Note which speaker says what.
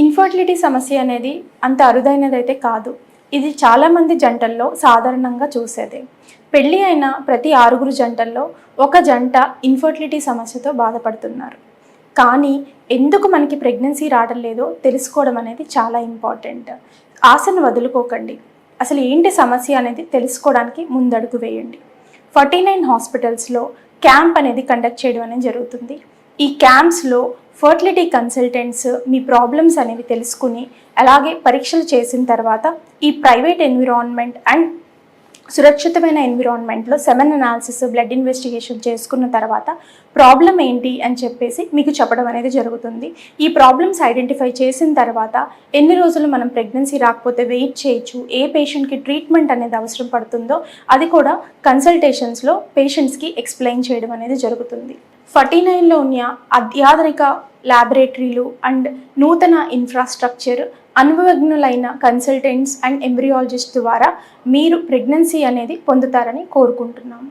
Speaker 1: Infertility సమస్య అనేది అంత అరుదైనదైతే కాదు. ఇది చాలామంది జంటల్లో సాధారణంగా చూసేదే. పెళ్ళి అయిన ప్రతి ఆరుగురు జంటల్లో ఒక జంట ఇన్ఫర్టిలిటీ సమస్యతో బాధపడుతున్నారు. కానీ ఎందుకు మనకి ప్రెగ్నెన్సీ రావడం లేదో తెలుసుకోవడం అనేది చాలా ఇంపార్టెంట్ ఆశను వదులుకోకండి. అసలు ఏంటి సమస్య అనేది తెలుసుకోవడానికి ముందడుగు వేయండి. ఫార్టీ నైన్ హాస్పిటల్స్లో క్యాంప్ అనేది కండక్ట్ చేయడం అనేది జరుగుతుంది. ఈ క్యాంప్స్లో ఫర్టిలిటీ కన్సల్టెంట్స్ మీ ప్రాబ్లమ్స్ అనేవి తెలుసుకుని అలాగే పరీక్షలు చేసిన తర్వాత ఈ ప్రైవేట్ ఎన్విరాన్మెంట్ అండ్ సురక్షితమైన ఎన్విరాన్మెంట్లో సెవెన్ అనాలిసిస్ బ్లడ్ ఇన్వెస్టిగేషన్ చేసుకున్న తర్వాత ప్రాబ్లం ఏంటి అని చెప్పేసి మీకు చెప్పడం అనేది జరుగుతుంది. ఈ ప్రాబ్లమ్స్ ఐడెంటిఫై చేసిన తర్వాత ఎన్ని రోజులు మనం ప్రెగ్నెన్సీ రాకపోతే వెయిట్ చేయొచ్చు ఏ పేషెంట్కి ట్రీట్మెంట్ అనేది అవసరం పడుతుందో అది కూడా కన్సల్టేషన్స్లో పేషెంట్స్కి ఎక్స్ప్లెయిన్ చేయడం అనేది జరుగుతుంది. ఫార్టీ నైన్లో ఉన్న అత్యాధునిక ల్యాబొరేటరీలు అండ్ నూతన ఇన్ఫ్రాస్ట్రక్చర్ అనుభవజ్ఞులైన కన్సల్టెంట్స్ అండ్ ఎంబ్రియాలజిస్ట్ ద్వారా మీరు ప్రెగ్నెన్సీ అనేది పొందుతారని కోరుకుంటున్నాము